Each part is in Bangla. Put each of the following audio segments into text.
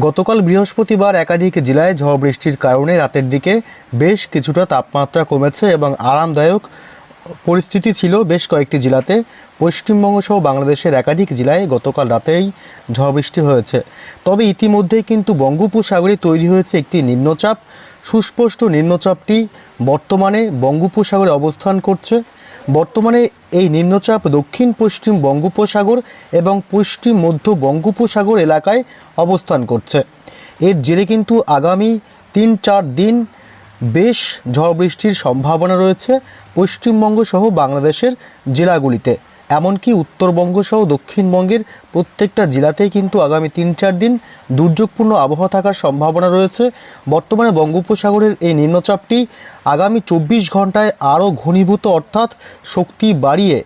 গতকাল বৃহস্পতিবার একাধিক জেলায় ঝড় বৃষ্টির কারণে রাতের দিকে বেশ কিছুটা তাপমাত্রা কমেছে এবং আরামদায়ক পরিস্থিতি ছিল বেশ কয়েকটি জেলাতে। পশ্চিমবঙ্গ সহ বাংলাদেশের একাধিক জেলায় গতকাল রাতেই ঝড় বৃষ্টি হয়েছে। তবে ইতিমধ্যেই কিন্তু বঙ্গোপসাগরে তৈরি হয়েছে একটি নিম্নচাপ। সুস্পষ্ট নিম্নচাপটি বর্তমানে বঙ্গোপসাগরে অবস্থান করছে। বর্তমানে এই নিম্নচাপ দক্ষিণ, পশ্চিম বঙ্গোপসাগর এবং পশ্চিম মধ্য বঙ্গোপসাগর এলাকায় অবস্থান করছে। এর জেরে কিন্তু আগামী তিন চার দিন বেশ ঝড় বৃষ্টির সম্ভাবনা রয়েছে পশ্চিমবঙ্গ সহ বাংলাদেশের জেলাগুলিতে। এমনকি উত্তরবঙ্গ সহ দক্ষিণবঙ্গের প্রত্যেকটা জেলাতেই কিন্তু আগামী তিন চার দিন দুর্যোগপূর্ণ আবহাওয়া থাকার সম্ভাবনা রয়েছে। বর্তমানে বঙ্গোপসাগরের এই নিম্নচাপটি আগামী চব্বিশ ঘন্টায় আরও ঘনীভূত, অর্থাৎ শক্তি বাড়িয়ে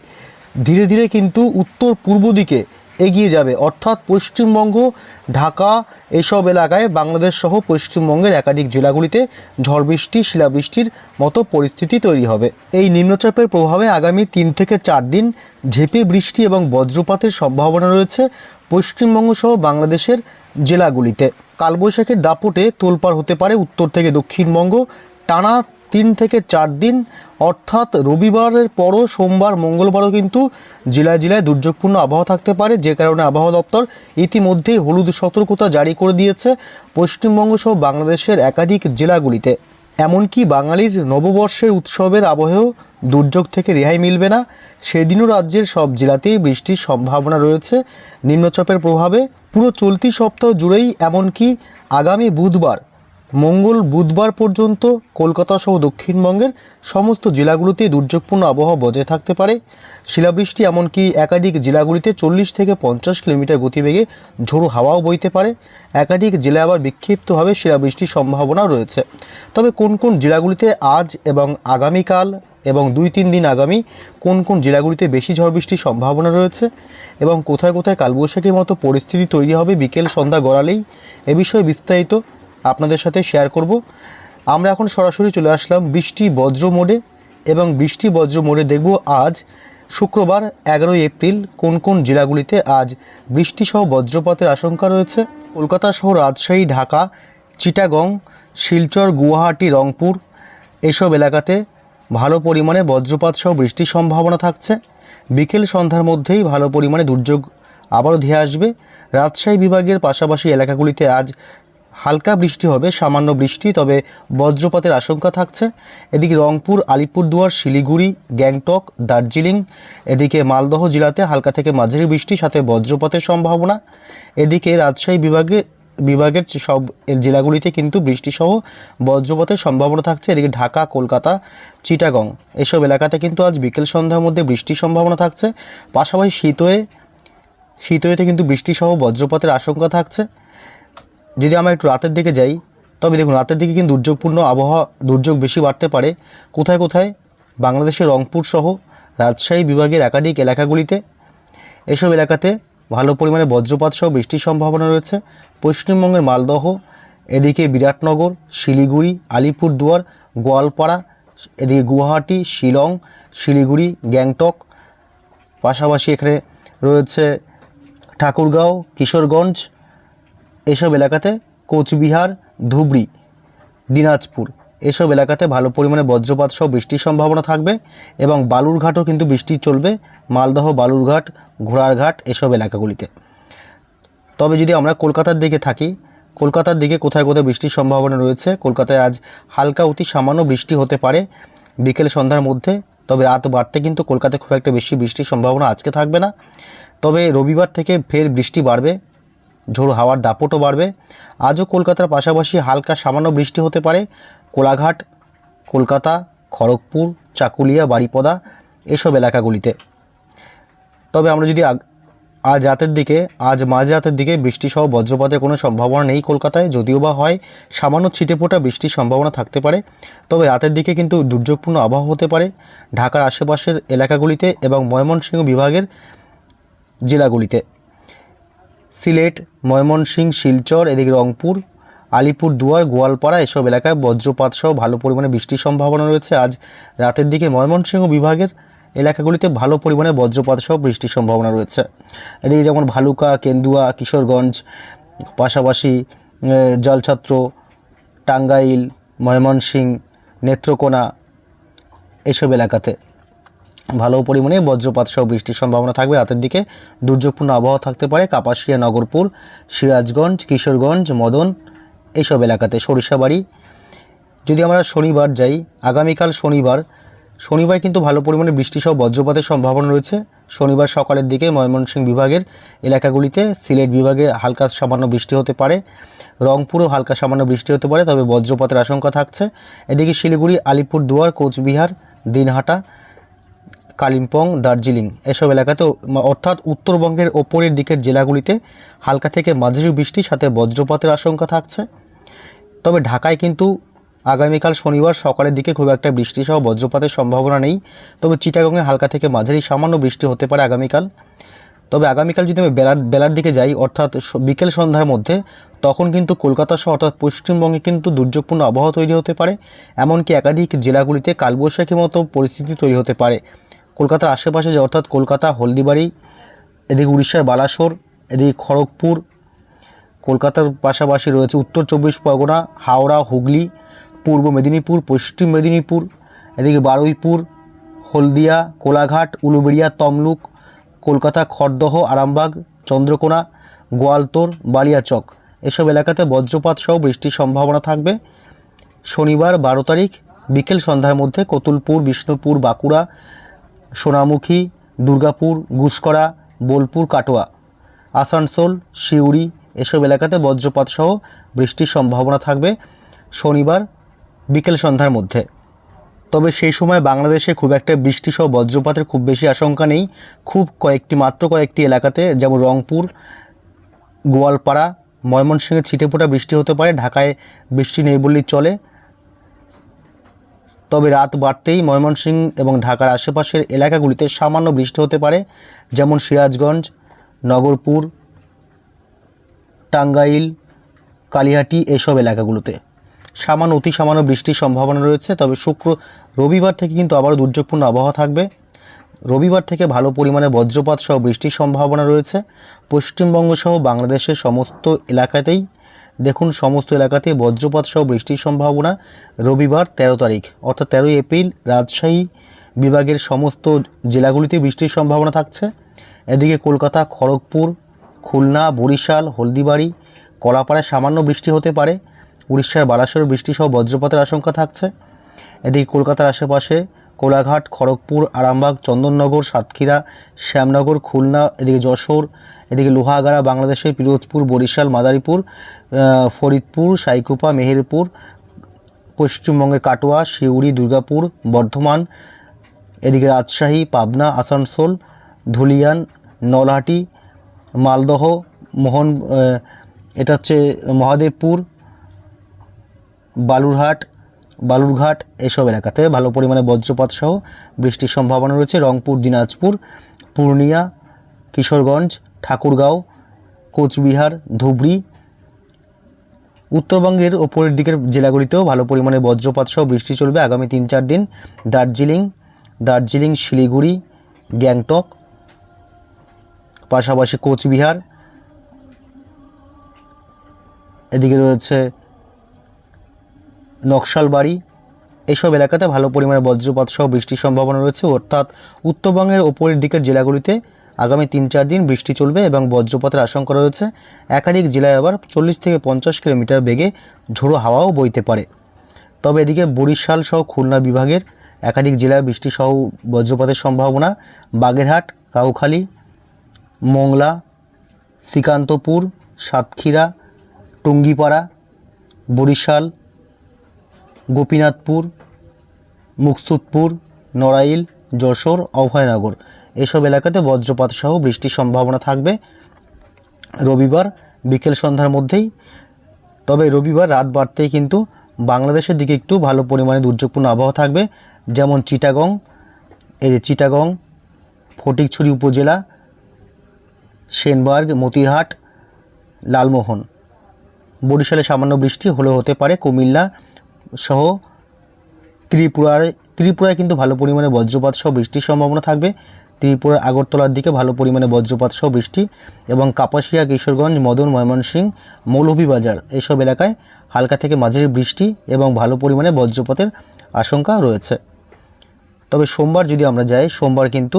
ধীরে ধীরে কিন্তু উত্তর পূর্ব দিকে এগিয়ে যাবে। অর্থাৎ পশ্চিমবঙ্গ, ঢাকা এসব এলাকায় বাংলাদেশ সহ পশ্চিমবঙ্গের একাধিক জেলাগুলিতে ঝড় বৃষ্টি, শিলাবৃষ্টির মতো পরিস্থিতি তৈরি হবে। এই নিম্নচাপের প্রভাবে আগামী তিন থেকে চার দিন ঝেঁপে বৃষ্টি এবং বজ্রপাতের সম্ভাবনা রয়েছে পশ্চিমবঙ্গ সহ বাংলাদেশের জেলাগুলিতে। কালবৈশাখীর দাপটে তোলপাড় হতে পারে উত্তর থেকে দক্ষিণবঙ্গ, টানা তিন থেকে চার দিন। অর্থাৎ রবিবারের পরও সোমবার, মঙ্গলবারও কিন্তু জেলায় জেলায় দুর্যোগপূর্ণ আবহাওয়া থাকতে পারে, যে কারণে আবহাওয়া দপ্তর ইতিমধ্যেই হলুদ সতর্কতা জারি করে দিয়েছে পশ্চিমবঙ্গ সহ বাংলাদেশের একাধিক জেলাগুলিতে। এমনকি বাঙালির নববর্ষের উৎসবের আবহেও দুর্যোগ থেকে রেহাই মিলবে না। সেদিনও রাজ্যের সব জেলাতেই বৃষ্টির সম্ভাবনা রয়েছে। নিম্নচাপের প্রভাবে পুরো চলতি সপ্তাহ জুড়েই, এমনকি আগামী বুধবার মঙ্গল বুধবার পর্যন্ত কলকাতা সহ দক্ষিণবঙ্গের সমস্ত জেলাগুলোতেই দুর্যোগপূর্ণ আবহাওয়া বজায় থাকতে পারে। শিলাবৃষ্টি এমনকি একাধিক জেলাগুলিতে চল্লিশ থেকে পঞ্চাশ কিলোমিটার গতিবেগে ঝোড়ো হাওয়াও বইতে পারে। একাধিক জেলায় আবার বিক্ষিপ্তভাবে শিলাবৃষ্টির সম্ভাবনা রয়েছে। তবে কোন কোন জেলাগুলিতে আজ এবং আগামীকাল এবং দুই তিন দিন আগামী কোন কোন জেলাগুলিতে বেশি ঝড় বৃষ্টির সম্ভাবনা রয়েছে এবং কোথায় কোথায় কালবৈশাখীর মতো পরিস্থিতি তৈরি হবে বিকেল সন্ধ্যা গড়ালেই এ বিষয়ে বিস্তারিত আপনাদের সাথে শেয়ার করব। আমরা এখন সরাসরি চলে আসলাম বৃষ্টি বজ্র মোড়ে এবং বৃষ্টি বজ্র মোড়ে দেখব আজ শুক্রবার এগারোই এপ্রিল কোন কোন জেলাগুলিতে আজ বৃষ্টিসহ বজ্রপাতের আশঙ্কা রয়েছে। কলকাতা সহ রাজশাহী, ঢাকা, চিটাগং, শিলচর, গুয়াহাটি, রংপুর এসব এলাকাতে ভালো পরিমাণে বজ্রপাত সহ বৃষ্টির সম্ভাবনা থাকছে। বিকেল সন্ধ্যার মধ্যেই ভালো পরিমাণে দুর্যোগ আবারও ধেয়ে আসবে। রাজশাহী বিভাগের পাশাপাশি এলাকাগুলিতে আজ হালকা বৃষ্টি হবে, সামান্য বৃষ্টি, তবে বজ্রপাতের আশঙ্কা থাকছে। এদিকে রংপুর, আলিপুরদুয়ার, শিলিগুড়ি, গ্যাংটক, দার্জিলিং, এদিকে মালদহ জেলাতে হালকা থেকে মাঝারি বৃষ্টি, সাথে বজ্রপাতের সম্ভাবনা। এদিকে রাজশাহী বিভাগে, বিভাগের সব জেলাগুলিতে কিন্তু বৃষ্টিসহ বজ্রপাতের সম্ভাবনা থাকছে। এদিকে ঢাকা, কলকাতা, চিটাগং, এসব এলাকাতে কিন্তু আজ বিকেল সন্ধ্যার মধ্যে বৃষ্টির সম্ভাবনা থাকছে। পাশাপাশি শীতয়ে শীতয়েতে কিন্তু বৃষ্টিসহ বজ্রপাতের আশঙ্কা থাকছে। যদি আমরা একটু রাতের দিকে যাই, তবে দেখুন রাতের দিকে কিন্তু দুর্যোগপূর্ণ আবহাওয়া, দুর্যোগ বেশি বাড়তে পারে। কোথায় কোথায়? বাংলাদেশের রংপুর সহ রাজশাহী বিভাগের একাধিক এলাকাগুলিতে। এসব এলাকাতে ভালো পরিমাণে বজ্রপাত সহ বৃষ্টির সম্ভাবনা রয়েছে। পশ্চিমবঙ্গের মালদহ, এদিকে বিরাটনগর, শিলিগুড়ি, আলিপুরদুয়ার, গোয়ালপাড়া, এদিকে গুয়াহাটি, শিলং, শিলিগুড়ি, গ্যাংটক, পাশাপাশি এখানে রয়েছে ঠাকুরগাঁও, কিশোরগঞ্জ এসব এলাকাতে কোচবিহার, ধুবড়ি, দিনাজপুর, এসব এলাকাতে ভালো পরিমাণে বজ্রপাত সহ বৃষ্টির সম্ভাবনা থাকবে এবং বালুরঘাটও কিন্তু বৃষ্টি চলবে, মালদহ, বালুরঘাট, ঘোড়ারঘাট এসব এলাকাগুলিতে। তবে যদি আমরা কলকাতার দিকে থাকি, কলকাতার দিকে কোথায় কোথায় বৃষ্টির সম্ভাবনা রয়েছে, কলকাতায় আজ হালকা অতি সামান্য বৃষ্টি হতে পারে বিকেল সন্ধ্যার মধ্যে, তবে রাত বাড়তে কিন্তু কলকাতায় খুব একটা বেশি বৃষ্টির সম্ভাবনা আজকে থাকবে না। তবে রবিবার থেকে ফের বৃষ্টি বাড়বে ঝোড়ো হাওয়ার দাপটও বাড়বে। আজও কলকাতার পাশাপাশি হালকা সামান্য বৃষ্টি হতে পারে। কোলাঘাট, কলকাতা, খড়গপুর, চাকুলিয়া বাড়িপদা এসব এলাকাগুলিতে। তবে আমরা যদি আজ রাতের দিকে, আজ মাঝ রাতের দিকে বৃষ্টিসহ বজ্রপাতের কোনো সম্ভাবনা নেই কলকাতায়, যদিও বা হয়, সামান্য ছিটেফোঁটা বৃষ্টির সম্ভাবনা থাকতে পারে। তবে রাতের দিকে কিন্তু দুর্যোগপূর্ণ আবহাওয়া হতে পারে ঢাকার আশেপাশের এলাকাগুলিতে এবং ময়মনসিংহ বিভাগের জেলাগুলিতে। সিলেট, ময়মনসিংহ, শিলচর, এদিকে রংপুর, আলিপুর দুয়ার, গোয়ালপাড়া এসব এলাকায় বজ্রপাত সহ ভালো পরিমাণে বৃষ্টির সম্ভাবনা রয়েছে। আজ রাতের দিকে ময়মনসিংহ বিভাগের এলাকাগুলিতে ভালো পরিমাণে বজ্রপাত সহ বৃষ্টির সম্ভাবনা রয়েছে। এদিকে যেমন ভালুকা, কেন্দুয়া, কিশোরগঞ্জ, পাশাপাশি জলছাত্র, টাঙ্গাইল, ময়মনসিংহ, নেত্রকোনা এসব এলাকাতে। ভালো পরিমাণে বজ্রপাত সহ বৃষ্টির সম্ভাবনা থাকবে। রাতের দিকে দুর্যোগপূর্ণ আবহাওয়া থাকতে পারে। কাপাসিয়া, নগরপুর, সিরাজগঞ্জ, কিশোরগঞ্জ, মদন এইসব এলাকাতে সরিষাবাড়ি। যদি আমরা শনিবার যাই, আগামীকাল শনিবার শনিবার কিন্তু ভালো পরিমাণে বৃষ্টি সহ বজ্রপাতের সম্ভাবনা রয়েছে। শনিবার সকালের দিকে ময়মনসিংহ বিভাগের এলাকাগুলিতে সিলেট বিভাগে হালকা সামান্য বৃষ্টি হতে পারে। রংপুরেও হালকা সামান্য বৃষ্টি হতে পারে, তবে বজ্রপাতের আশঙ্কা থাকছে। এদিকে শিলিগুড়ি আলিপুর দুয়ার কোচবিহার, দিনহাটা কালিম্পং, দার্জিলিং এসব এলাকাতেও অর্থাৎ উত্তরবঙ্গের ওপরের দিকের জেলাগুলিতে হালকা থেকে মাঝারি বৃষ্টির সাথে বজ্রপাতের আশঙ্কা থাকছে। তবে ঢাকায় কিন্তু আগামীকাল শনিবার সকালের দিকে খুব একটা বৃষ্টি সহ বজ্রপাতের সম্ভাবনা নেই। তবে চিটাগংয়ে হালকা থেকে মাঝারি সামান্য বৃষ্টি হতে পারে আগামীকাল। তবে আগামীকাল যদি আমি বেলার বেলার দিকে যাই, অর্থাৎ বিকেল সন্ধ্যার মধ্যে, তখন কিন্তু কলকাতা সহ অর্থাৎ পশ্চিমবঙ্গে কিন্তু দুর্যোগপূর্ণ আবহাওয়া তৈরি হতে পারে। এমনকি একাধিক জেলাগুলিতে কালবৈশাখীর মতো পরিস্থিতি তৈরি হতে পারে। কলকাতার আশেপাশে যে, অর্থাৎ কলকাতা, হলদিবাড়ি, এদিকে উড়িষ্যার বালাসোর, এদিকে খড়গপুর, কলকাতার পাশাপাশি রয়েছে উত্তর চব্বিশ পরগনা, হাওড়া, হুগলি, পূর্ব মেদিনীপুর, পশ্চিম মেদিনীপুর, এদিকে বারুইপুর, হলদিয়া, কোলাঘাট, উলুবেড়িয়া, তমলুক, কলকাতা, খড়দহ, আরামবাগ, চন্দ্রকোনা, গোয়ালতোর, বালিয়াচক। এসব এলাকাতে বজ্রপাত সহ বৃষ্টির সম্ভাবনা থাকবে। শনিবার বারো তারিখ, বিকেল সন্ধ্যার মধ্যে কতুলপুর, বিষ্ণুপুর, বাঁকুড়া সোনামুখী, দুর্গাপুর গুসকরা বোলপুর, কাটোয়া। আসানসোল সিউড়ি এসব এলাকাতে বজ্রপাত সহ বৃষ্টির সম্ভাবনা থাকবে শনিবার বিকেল সন্ধ্যার মধ্যে। তবে সেই সময় বাংলাদেশে খুব একটা বৃষ্টি সহ বজ্রপাতের খুব বেশি আশঙ্কা নেই। খুব কয়েকটি, মাত্র কয়েকটি এলাকাতে যেমন রংপুর, গোয়ালপাড়া, ময়মনসিংহে ছিটেফোঁটা বৃষ্টি হতে পারে, ঢাকায় বৃষ্টি নেই বললেই চলে। তবে রাত বাড়তেই ময়মনসিংহ এবং ঢাকার আশেপাশের এলাকাগুলিতে সামান্য বৃষ্টি হতে পারে, যেমন সিরাজগঞ্জ, নগরপুর, টাঙ্গাইল, কালিহাটি এসব এলাকাগুলোতে। সামান্য, অতি সামান্য বৃষ্টির সম্ভাবনা রয়েছে, তবে শুক্র, রবিবার থেকে কিন্তু আবারও দুর্যোগপূর্ণ আবহাওয়া থাকবে। রবিবার থেকে ভালো পরিমাণে বজ্রপাত সহ বৃষ্টির সম্ভাবনা রয়েছে। পশ্চিমবঙ্গ সহ বাংলাদেশের সমস্ত এলাকাতেই দেখুন, সমস্ত এলাকাতে বজ্রপাত সহ বৃষ্টির সম্ভাবনা রবিবার তেরো তারিখ, অর্থাৎ তেরোই এপ্রিল রাজশাহী বিভাগের সমস্ত জেলাগুলিতে বৃষ্টির সম্ভাবনা থাকছে। এদিকে কলকাতা, খড়গপুর, খুলনা, বরিশাল, হলদিবাড়ি, কলাপাড়ায় সামান্য বৃষ্টি হতে পারে। উড়িষ্যার বালাসোর বৃষ্টি সহ বজ্রপাতের আশঙ্কা থাকছে। এদিকে কলকাতার আশেপাশে কোলাঘাট, খড়গপুর, আরামবাগ, চন্দননগর, সাতক্ষীরা, শ্যামনগর, খুলনা, এদিকে যশোর এদিকে লোহাগাড়া, বাংলাদেশের পিরোজপুর, বরিশাল, মাদারীপুর ফরিদপুর, সাইকুপা, মেহেরপুর, পশ্চিমবঙ্গের কাটোয়া সিউড়ি দুর্গাপুর, বর্ধমান, এদিকে রাজশাহী, পাবনা, আসানসোল, ধুলিয়ান, নলহাটি, মালদহ, মোহন এটা হচ্ছে মহাদেবপুর, বালুরহাট, বালুরঘাট, এসব এলাকাতে ভালো পরিমাণে বজ্রপাত সহ বৃষ্টির সম্ভাবনা রয়েছে। রংপুর, দিনাজপুর, পূর্ণিয়া, কিশোরগঞ্জ ঠাকুরগাঁও, কোচবিহার, ধুবড়ি। উত্তরবঙ্গের ওপরের দিকের জেলাগুলিতেও ভালো পরিমাণে বজ্রপাত সহ বৃষ্টি চলবে আগামী তিন চার দিন। দার্জিলিং দার্জিলিং, শিলিগুড়ি, গ্যাংটক, পাশাপাশি কোচবিহার। এদিকে রয়েছে নকশালবাড়ি। এইসব এলাকাতে ভালো পরিমাণে বজ্রপাত সহ বৃষ্টির সম্ভাবনা রয়েছে। অর্থাৎ উত্তরবঙ্গের ওপরের দিকের জেলাগুলিতে আগামী তিন চার দিন বৃষ্টি চলবে এবং বজ্রপাতের আশঙ্কা রয়েছে। একাধিক জেলায় আবার চল্লিশ থেকে পঞ্চাশ কিলোমিটার বেগে ঝোড়ো হাওয়াও বইতে পারে। তবে এদিকে বরিশাল সহ খুলনা বিভাগের একাধিক জেলায় বৃষ্টি সহ বজ্রপাতের সম্ভাবনা। বাগেরহাট, কাউখালী, মোংলা, শ্রীকান্তপুর, সাতক্ষীরা, টুঙ্গিপাড়া, বরিশাল, গোপীনাথপুর, মুকসুদপুর, নড়াইল, যশোর, অভয়নগর। এসব এলাকাতে বজ্রপাত সহ বৃষ্টির সম্ভাবনা থাকবে। রবিবার বিকেল সন্ধ্যার মধ্যেই। তবে রবিবার রাত বাড়তেই কিন্তু বাংলাদেশের দিকে একটু ভালো পরিমাণে দুর্যোগপূর্ণ আবহাওয়া থাকবে। যেমন চিটাগং, এই যে চিটাগং, ফটিকছড়ি উপজেলা, সেনবার্গ, মতিরহাট, লালমোহন। বরিশালে সামান্য বৃষ্টি হলেও হতে পারে। কুমিল্লা সহ ত্রিপুরার ত্রিপুরায় কিন্তু ভালো পরিমাণে বজ্রপাত সহ বৃষ্টির সম্ভাবনা থাকবে। ত্রিপুরার আগরতলার দিকে ভালো পরিমাণে বজ্রপাত সহ বৃষ্টি এবং কাপাসিয়া, কিশোরগঞ্জ, মদন, ময়মনসিংহ, মৌলভীবাজার এইসব এলাকায় হালকা থেকে মাঝারি বৃষ্টি এবং ভালো পরিমাণে বজ্রপাতের আশঙ্কা রয়েছে। তবে সোমবার যদি আমরা যাই, সোমবার কিন্তু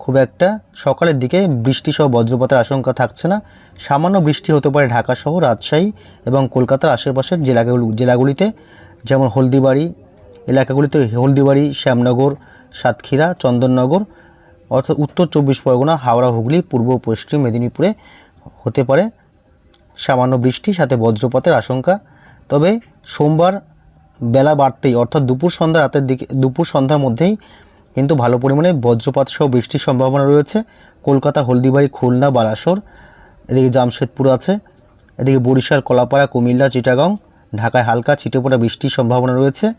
খুব একটা সকালের দিকে বৃষ্টি সহ বজ্রপাতের আশঙ্কা থাকছে না। সামান্য বৃষ্টি হতে পারে ঢাকা সহ, রাজশাহী এবং কলকাতার আশেপাশের জেলাগুলো, জেলাগুলিতে, যেমন হলদিবাড়ি এলাকাগুলিতে হলদিবাড়ি, শ্যামনগর, সাতক্ষীরা, চন্দননগর অর্থাৎ উত্তর চব্বিশ পরগনা, হাওড়া, হুগলি, পূর্ব পশ্চিম মেদিনীপুরে হতে পারে। সামান্য বৃষ্টি, সাথে বজ্রপাতের আশঙ্কা। তবে সোমবার বেলা বাড়তেই, অর্থাৎ দুপুর সন্ধ্যা রাতের দিকে, দুপুর সন্ধ্যার মধ্যেই কিন্তু ভালো পরিমাণে বজ্রপাত সহ বৃষ্টির সম্ভাবনা রয়েছে। কলকাতা, হলদিবাড়ি, খুলনা, বালাসোর, এদিকে জামশেদপুর আছে, এদিকে বরিশাল, কলাপাড়া, কুমিল্লা, চিটাগং, ঢাকায় হালকা ছিটেপোটা বৃষ্টির সম্ভাবনা রয়েছে।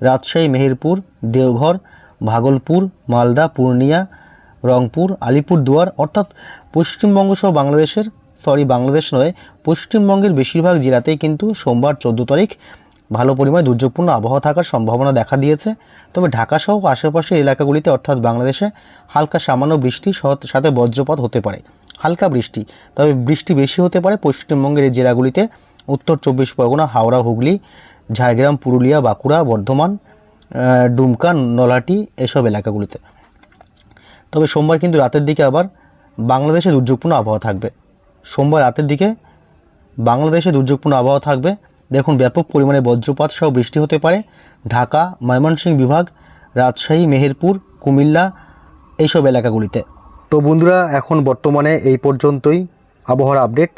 রাজশাহী, মেহেরপুর, দেওঘর, ভাগলপুর, মালদা, পূর্ণিয়া রংপুর, আলিপুরদুয়ার অর্থাৎ পশ্চিমবঙ্গ সহ বাংলাদেশের সরি বাংলাদেশ নয়, পশ্চিমবঙ্গের বেশিরভাগ জেলাতেই কিন্তু সোমবার চোদ্দ তারিখ ভালো পরিমাণে দুর্যোগপূর্ণ আবহাওয়া থাকার সম্ভাবনা দেখা দিয়েছে। তবে ঢাকা সহ আশেপাশের এলাকাগুলিতে অর্থাৎ বাংলাদেশে হালকা সামান্য বৃষ্টি সাথে বজ্রপাত হতে পারে। হালকা বৃষ্টি। তবে বৃষ্টি বেশি হতে পারে পশ্চিমবঙ্গের এই জেলাগুলিতে। উত্তর চব্বিশ পরগনা, হাওড়া, হুগলি, ঝাড়গ্রাম, পুরুলিয়া, বাঁকুড়া, বর্ধমান ডুমকা, নলাটি এসব এলাকাগুলিতে। তবে সোমবার কিন্তু রাতের দিকে আবার বাংলাদেশে দুর্যোগপূর্ণ আবহাওয়া থাকবে। সোমবার রাতের দিকে বাংলাদেশে দুর্যোগপূর্ণ আবহাওয়া থাকবে। দেখুন, ব্যাপক পরিমাণে বজ্রপাত সহ বৃষ্টি হতে পারে। ঢাকা, ময়মনসিংহ বিভাগ, রাজশাহী, মেহেরপুর, কুমিল্লা এইসব এলাকাগুলিতে। তো বন্ধুরা, এখন বর্তমানে এই পর্যন্তই আবহাওয়ার আপডেট।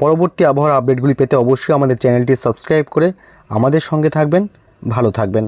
পরবর্তী আবহাওয়ার আপডেটগুলি পেতে অবশ্যই আমাদের চ্যানেলটি সাবস্ক্রাইব করে আমাদের সঙ্গে থাকবেন। ভালো থাকবেন।